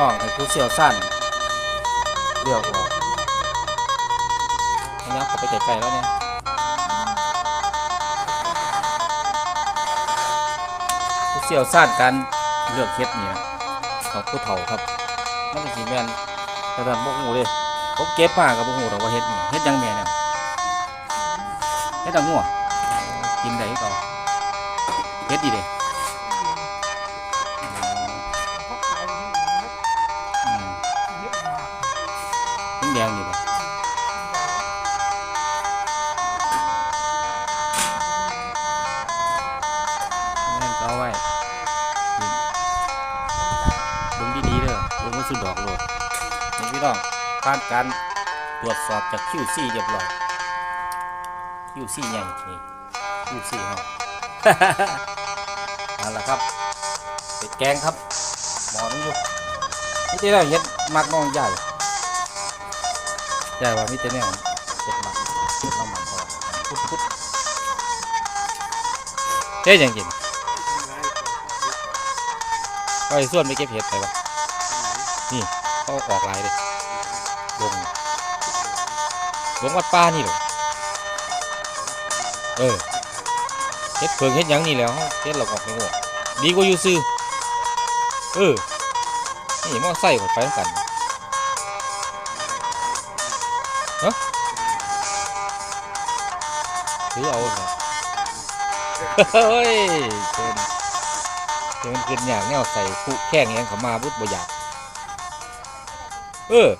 ต้องให้ผู้เชี่ยวชาญเลือกออกอันนี้เขาไปไกลๆแล้วเนี่ยผู้เชี่ยวชาญการเลือกเฮ็ดนี่นะของผู้เฒ่าครับมันก็สิแม่นแต่ท่านบ่ฮู้เด้ผมเก็บมาก็บ่ฮู้ดอกว่าเฮ็ดนี่เฮ็ดยังแม่เนี่ยเฮ็ดอังงัวกินได้ก่าเฮ็ดดีเด้อื แดงดีบ่นั่นก็เอาไว้นี่เบิ่งดีๆเด้อเบิ่งว่าสุดดอกโลดนี่พี่น้องผ่านการตรวจสอบจาก QC เรียบร้อย QC ใหญ่นี่ QC ฮาเอาละครับเป็ดแกงครับหมอนึงอยู่นี่ที่เราเห็ดมักน้องใหญ่ ใหญ่ว่ามิแต่แนวเห็ดมักเห็ดน้องมันพอพุดพุดเฮ้ยยังกินไปส่วนไปเก็บเห็ดไปปะนี่เขาออกลายเลยลงลงวัดป้านี่เลยเออเฮ็ดเพิงเฮ็ดยังนี่แล้วเฮ็ดเราก็ไม่งงดีกว่าอยู่ซื้อเออนี่มอไซค์ข่อยไปนำกัน ฮะถือเอาเถอเฮ้ยเกินเกินเกินอย่างแนวใส่ผู้แข้งยังเขามาบุดบ่อยากเออ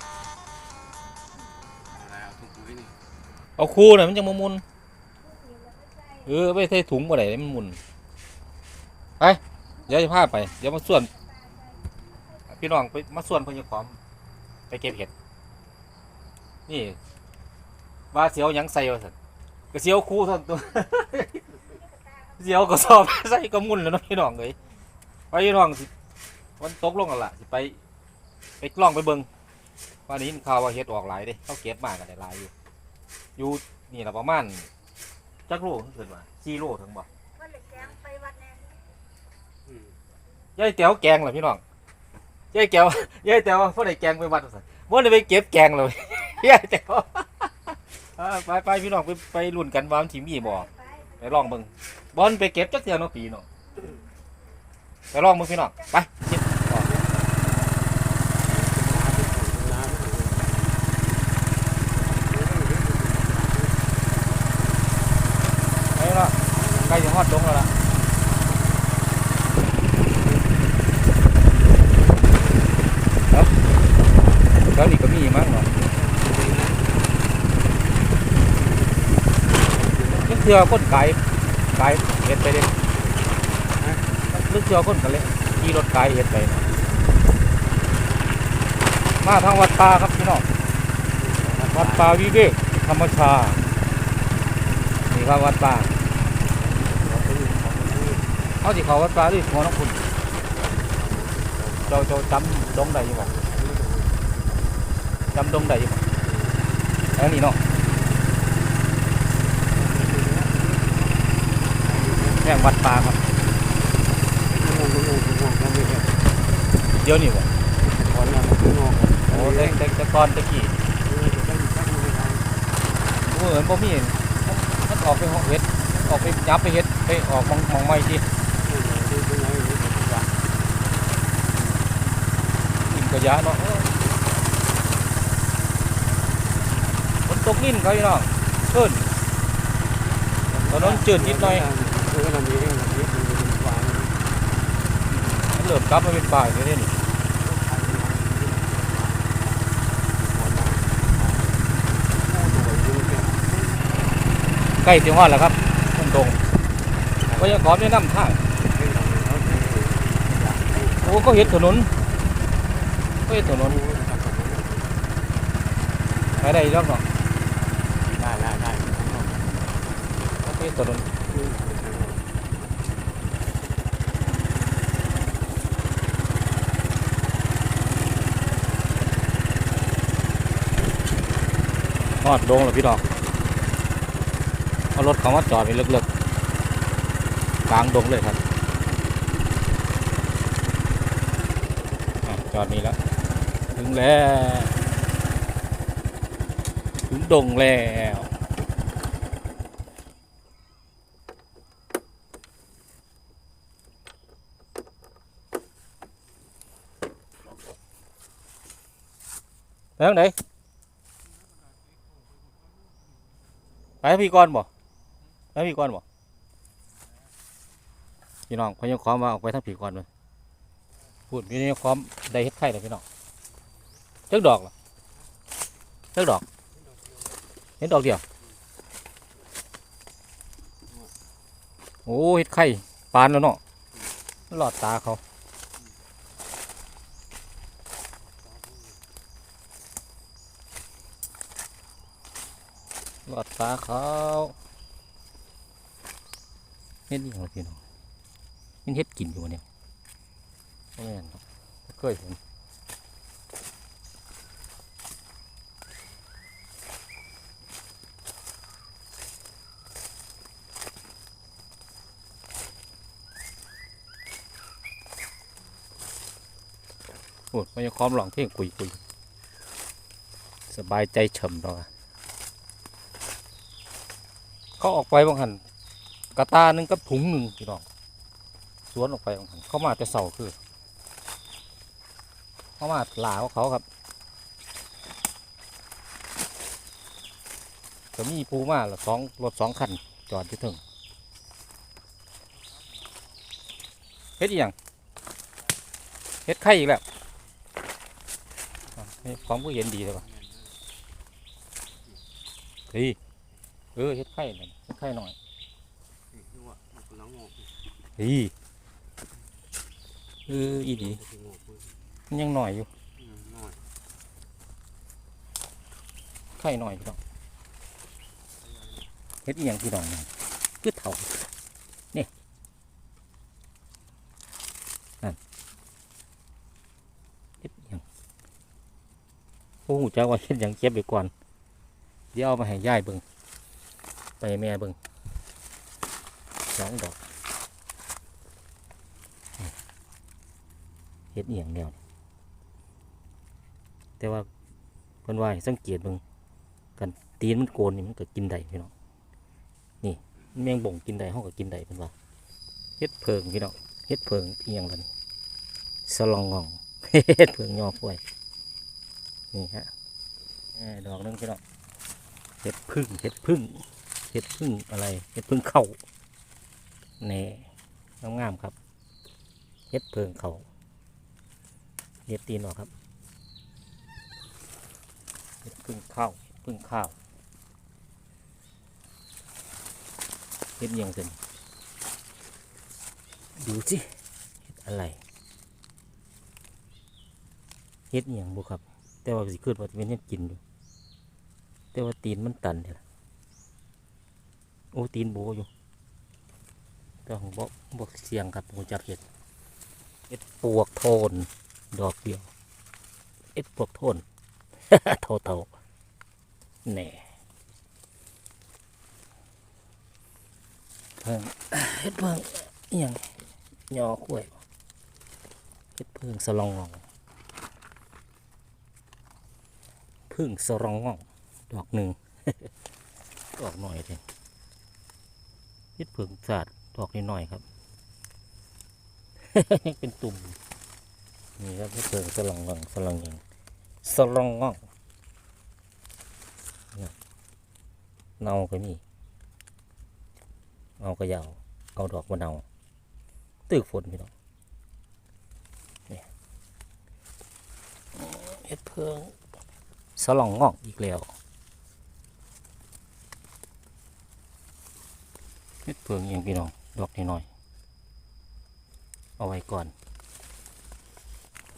เอาคู่น่ะมันจังมามุนเออไม่ใส่ถุงบ่ได้มันมุนไปเดี๋ยวจะพาไป เดี๋ยวมาส่วน พี่น้องไปมาส่วนพญาขอมไปเก็บเห็ด นี่ ว่าเสียวหยังใส่ว่าสันก็เสียวคู่สันตัว เสียวก็สอบ ใส่ก็หมุนแล้วเนาะพี่น้องเลยไปพี่น้องสิวันตกลงกันละสิไปไปกล้องไปเบิงวันนี้ข่าวว่าเห็ดออกหลายเด้เขาเก็บมากันได้หลายอยู่อยู่นี่ละประมาณจักโลเกินว่าสี่โลถึงบ่ว่าเลยแกงไปวัดแน่ยายแต๋วแกงเหรอพี่น้องยายแต๋วยายแต๋วพ่อได้แกงไปวัดสั่น บ่ได้ไปเก็บแกงเลยยายแต๋วอ่ไปไปพี่น้องไปไปรุ่นกันว่ามันสิมีบ่ไปไปลองเบิ่งบอนไปเก็บจักเทื่อเนาะปีเนาะไปลองเบิ่งพี่น้องไปเก็บไปเนาะใกล้จะฮอดดงแล้วล่ะ แล้วนี่ก็มีมั้งเนาะนึก เชื่อคนขายขายเห็ดไปเลยนึกเชื่อคนกันเลยขี่รถขายเห็ดไปนะมาทางวัดป่าครับพี่น้องวัดป่าวิเวกธรรมชาตินี่ครับวัดป่าเขาสิเขาวัดป่าด้วยหัวน้องคุณเจ้าเจ้าจำดงได้อยังไงจำดงได้อยู่แล้วนี่เนาะ แม่งวัดปลาครับเดี๋ยวนี่บ่โอ้แต่แต่แต่ก่อนตะกี้โอ้เหมือนบ่มีมันมันออกไปห้องเฮ็ดออกไปยับไปเฮ็ดไปออกมองมองไม่ที่กินกระยะเนาะเออฝนตกนิ่นเขาพี่น้องขึ้นถนนจืดนิดหน่อย มันเริ่มกลับมาเป็นป่าอยู่นี่นี่ใกล้ถึงฮอดแล้วครับต้นตรงก็ยังขอแนะนำทางโอ้ก็เห็นถนนก็เห็นถนนไปได้อีกแล้วเนาะก็เห็นถนน ฮอดดงแล้วพี่ดอก เอารถเขามาจอดไปเลิกๆกลางดงเลยครับจอดนี้แล้ว ถึงแล้ว ถึงดงแล้วไปทางไหนไปทาง พี่ก่อนบ่ไปพี่ก่อนบ่พี่น้องพยังความมาออกไปทางพี่ก่อนเลยพูดพี่นี่ความได้เฮ็ดไข่เลยพี่น้องเจ้าดอกเหรอเจ้าดอกเห็นดอกเดียวโอ้เฮ็ดไข่ปานแล้วเนาะหลอดตาเขา หลอดตาเขาเฮ็ดนี่เหรพี่น้องมันเฮ็ดกินอยู่วะเนี่ยบ่แม่นครับบ่เคยเห็นโอ้ยมันยังคอมหลองเที่ยงคุยคุยสบายใจเฉ่ำแล้วอะ เขาออกไปบางหันกระตาหนึ่งกับถุงหนึ่งพี่น้องสวนออกไปบางหันเขามาแต่เสาคือ เขามาหลาของเขาครับก็มีปูมาละสองรถสองคันจอดที่ถึงเฮ็ดอย่างเฮ็ดไข่อีกแล้วนี่ความผู้เห็นดีเลยว่ะเฮ้ยเออเฮ็ดไข่หน่ย ไข่หน่อยอีเอออีดีมันยังหน่อยอยู่ไข่หน่อยพี่น้องเฮ็ดอีหยังพี่น้องนี่คือเถ่านี่นั่นเฮ็ดอีหยังโอ้โหจ้าว่าเฮ็ดหยังเก็บไปก่อนเดี๋ยวเอามาให้ยายเบิ่ง ไปแม่เบิ่งสองดอกเฮ็ดเอียงเดียวแต่ว่าเพิ่นว่าสังเกตเบิ่งกันตีนมันโกนนี่มันก็กินได้พี่น้องนี่แมงบ่งกินได้เฮาก็กินได้เพิ่นว่าเฮ็ดเพิงพี่น้องเฮ็ดเพิงเอียงล่ะนี่สลองงองเฮ็ดเพิงยอป่วยนี่ฮะดอกนึงพี่น้องเฮ็ดพึ่งเฮ็ดพึ่ง เห็ดพึ่งอะไรเห็ดพึ่งเข้าแหน่งามๆครับเห็ดเพิงเขาเห็ดตีนหรอครับเห็ดพึ่งเข้าเห็ดพึ่งข้าวเห็ดเอียงสินดูสิเห็ดอะไรเห็ดเอียงบุครับ แต่ว่าสิขึ้นว่าเป็นเห็ดกินอยู่แต่ว่าตีนมันตันเนี่ย โอ้ตีนโบอยู่แต่ของบอกบอกเสียงครับผมจักเห็ดเห็ดปวกโทน ดอกเดียวเห็ดปวกโทนเท่าเท่าๆแน่เพิ่งเห็ดเพิ่งอหยังยอขวยเห็ดเพิ่งสลองงองพึ่งสลองงอง ดอกหนึ่งดอกหน่อยเลย เฮ็ดเผืองสาดดอกนิดหน่อยครับ ยังเป็นตุ่มนี่ครับเฮ็ดเผืองสลังงังสลังยังสลังงังเน่าก็มีเอาก็ยาวเอาดอกมะนาวตึกฝนพี่น้องนี่เฮ็ดเผืองสลังงังอีกแล้ว เฮ็ดเพิงเองพี่น้อง ดอกน้อย เอาไว้ก่อน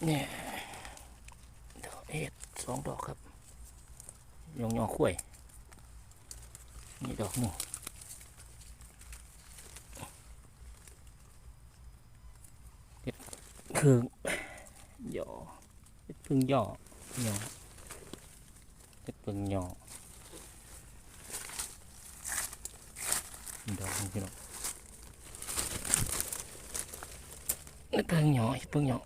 เนี่ยดอกเอ็ดสองดอกครับยองยองคุ้ยนี่ดอกหนึ่งเฮ็ดเพิงย่อเฮ็ดเพิงย่อย่อเฮ็ดเพิงย่อ ดอกพี่น้องนึกเพิ่งหยอเพิ่งหยอ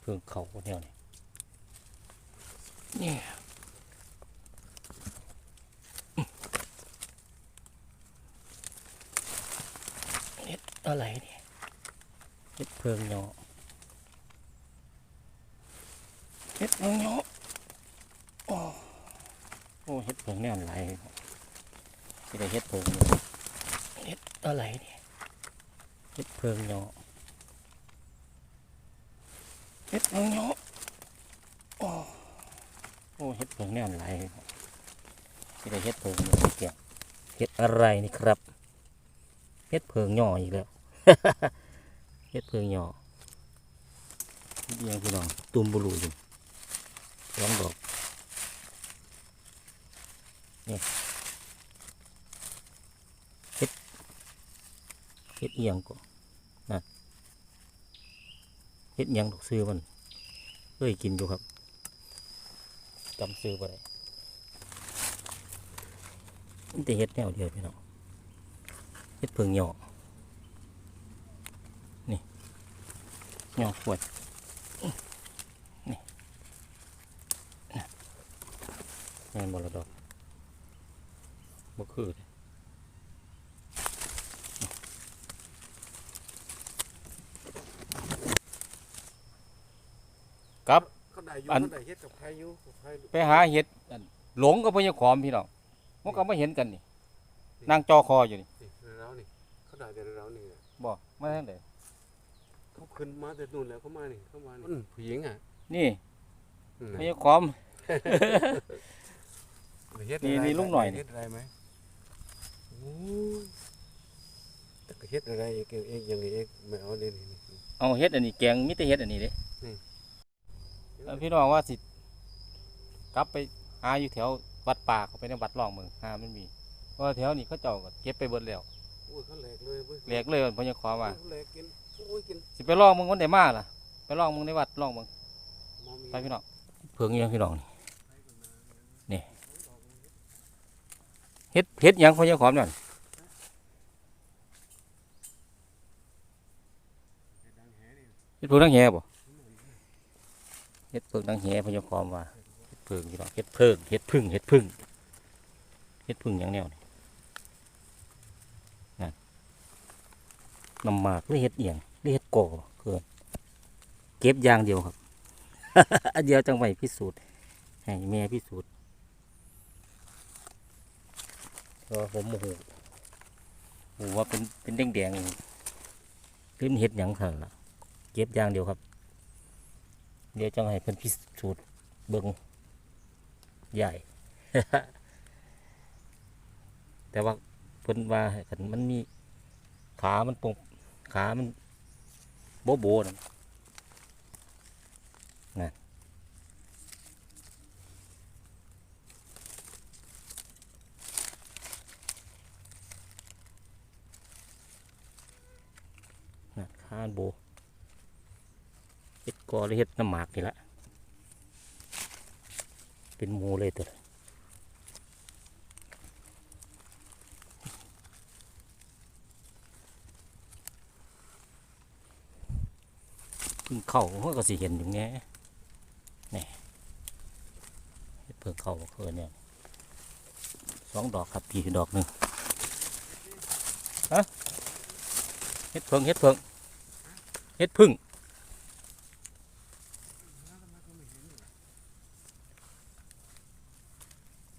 เพิ่งเขาเนี่ยนี่นี่เอะไรเนี่ยเห็ดเพิ่ยอเห็ดเพิ่งหยอ อ้เฮ็ดเพิงแนวไหลสิได้เฮ็ดเพิงเนาะเฮ็ดอะไรเนี่ยเฮ็ดเพิงเนาะเฮ็ดเพิงเนาะโอ้โอ้เฮ็ดเพิงแน่นไหลสิได้เฮ็ดเพิงเนาะเกี่ยเฮ็ดอะไรนี่ครับเฮ็ดเพิงหย่ออีกแล้วเฮ็ดเพิงหย่อนี่เอียงพี่น้องตุ่มบุรูอยู่สองดอก นี่เฮ็ดเฮ็ดเอียงก่อนเฮ็ดหยังดอกซื้อมันเคยกินอยู่ครับจำซื้อได้แต่เฮ็ดแนวเดียวพี่น้องเฮ็ดเพิงหยอนี่หยอขวดนี่แม่นบ่ละดอก บ่คือเด้ครับ เขาได้อยู่อัน เขาได้เฮ็ดกับใครอยู่กับใครไปหาเห็ดอันหลงกับพญาขอมพี่น้องมันก็ไม่เห็นกันนี่นางจอคออยู่นี่นี่เรานี่เขาได้แต่เรานี่แหละบ่มาทางไหนเขาขึ้นมาแต่นู่นแล้วเขามานี่เขามานี่อืมผู้หญิงอะนี่อืมพญาขอมได้เฮ็ดนี่อะไรนี่ลุงหน่อยนี่ได้เฮ็ดอะไรไหมโอ้ย แต่ก็เฮ็ดอะไรเองเองอย่างนี้เองไม่เอาเลยนี่นี่เอาเห็ดอันนี้แกงมิแต่เห็ดอันนี้เด้นี่แล้วพี่น้องว่าสิกลับไปหาอยู่แถววัดป่าเขาไปในวัดร่องเมืองหามันมีเพราะว่าแถวนี้เขาเจ้าก็เก็บไปเบิดแล้วโอ้ยเขาแหลกเลยเว้ยแหลกเลยพญาขอมว่าเขาแหลกกินโอ้ยกินสิไปลองมึงวันไหนมาล่ะ ไปลองมึงในวัดลองมึงหมอมีไปพี่น้องเพิงอีหยังพี่น้องนี่นี่ เฮ็ดเฮ็ดหยังพญาขอมนั่นเฮ็ดเพิงนังแหบ่เฮ็ดเพิงนังแหพญาคอมว่าเฮ็ดเพิงพี่น้องเฮ็ดเพิงเฮ็ดพึ่งเฮ็ดพึ่งเฮ็ดพึ่งอย่างแนวนี่นั่นน้ำหมากหรือเฮ็ดเอียงหรือเฮ็ดก่อเกินเก็บอย่างเดียวครับ อันเดียวจังไว้พิสูจน์ให้แม่พิสูจน์เพ ราะว่าผมโมโหโหว่าเป็นเป็นแดงๆหรือมันเฮ็ดหยังสั่นล่ะ เก็บอย่างเดียวครับ เดี๋ยวจะให้เพิ่นพิสูจน์เบิ่งใหญ่ แต่ว่าเพิ่นว่าให้คันมันมีขา มันปงขา มันโบโบนั่นนั่น นั่านโบเห็ดกอหรือเห็ดน้ำหมากนี่ละเป็นมูเลยตัวเพิ่งเข้ามันก็สิเห็นอยู่แง่นี่เห็ดเพิ่งเข้าเพิ่นเนี่ยสองดอกครับพี่ดอกหนึ่งฮะเห็ดเพิ่งเห็ดเพิ่ง เห็ดพึ่ง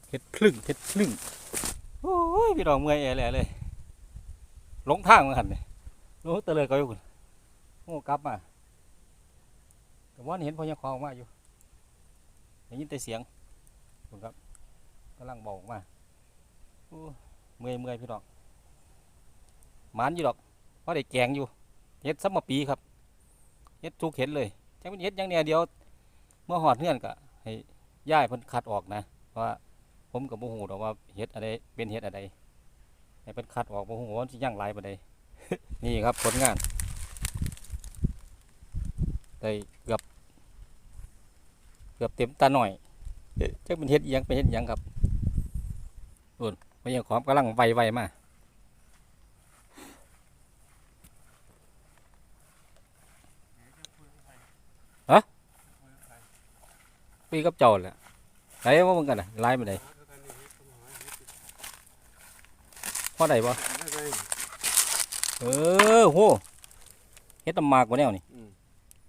เฮ็ดพึ่งเฮ็ดพึ่งโอ้ยพี่น้องเมื่อยแอแหล่เลยหลงทางมาหันเลยโอ้เตะเลยก็อยู่โอ้กลับมาแต่ว่าเห็นพญาคองมาอยู่ได้ยินแต่เสียงคุณครับกำลังบอกมาโอ้เมื่อยเมื่อยพี่น้องหมานอยู่ดอกเพราะได้แกงอยู่เฮ็ดซัมมาปีครับ เฮ็ดทุกเห็ดเลยจังเป็นเฮ็ดอย่างเนี้ยเดียว เมื่อหอดเงื่อนก็ให้ย่ายเพิ่นคัดออกนะเพราะว่าผมกับโมโหดอกว่าเฮ็ดอะไรเป็นเฮ็ดอะไรให้เป็นคัดออกโมโหว่าสิย่างหลายปานใดนี่ครับผลงานได้เกือบเกือบเต็มตาหน่อยเอ๊ะจักเป็นเฮ็ดยังเป็นเฮ็ดยังครับอุ่นพยาขอมกำลังไวไวๆมา ดีกับเจ้าแหละไหนว่ามึงกันน่ะไล่มาไหนพ่อใดบ่ได้ไงเออโหเฮ็ดตำมากกว่าแนวนี่อืม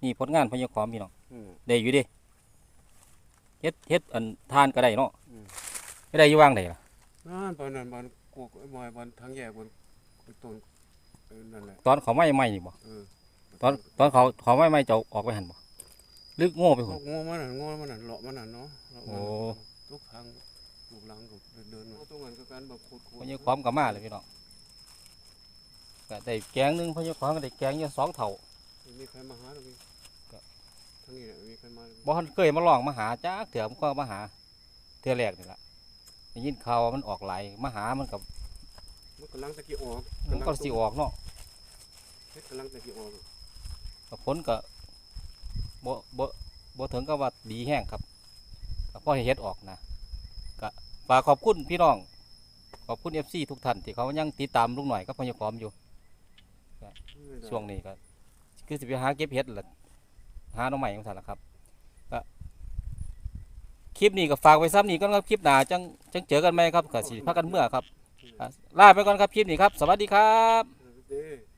นี่ผลงานพญาขอมพี่น้องอืมได้อยู่เดิเฮ็ดเฮ็ดอันทานก็ได้เนาะอืมไม่ได้อยู่ว่างได้ล่ะนั่นปานนั้นบานกูไอ้มอยบานทางแยกบานไอ้ต้นเออนั่นแหละตอนเขาไม่ไม่นี่บ่เออตอนตอนเขาเขาไม่ไม่จะเอาออกไปหันบ่ ลึกโง่ไปโอ้หุ่นโง่มันน่ะโง่มันน่ะเลาะมันน่ะเนาะเลาะมันโอ้ ทุกทางลูกหลังก็เดินมาตรงนั้นก็การแบบขุดๆพญาขอมก็มาเลยพี่น้องก็ได้แกงหนึงพญาขอมก็ได้แกงอยู่สองเท่า ไม่มีใครมาหาหรอกพี่ก็ทางนี้แหละไม่มีใครมาบ่ทันเคยมาลองมาหาจ้าเถื่อมันก็มาหาเถื่อแรกนี่ล่ะได้ยินข่าวว่ามันออกหลายมาหามันกับมันกำลังตะกี้ออกมันก็สิออกเนาะเฮ็ดกำลังตะกี้ออกก็ผลก็ บ่บ่บ่ถึงกับว่าดีแห้งครับก็พอให้เฮ็ดออกนะก็ฝากขอบคุณพี่น้อง ขอบคุณ FC ทุกท่านที่เขายังติดตามลุงหน่อยกับพญาขอมอยู่ช่วงนี้ก็คือสิไปหาเก็บเห็ดแหละหาหน่อใหม่ของท่านละครับก็คลิปนี้ก็ฝากไว้ซ้ำนี้ก่อนครับคลิปหน้าจังจังเจอกันไหมครับก็สิพากันเมื่อครับอะลาไปก่อนครับคลิปนี้ครับ สวัสดีครับ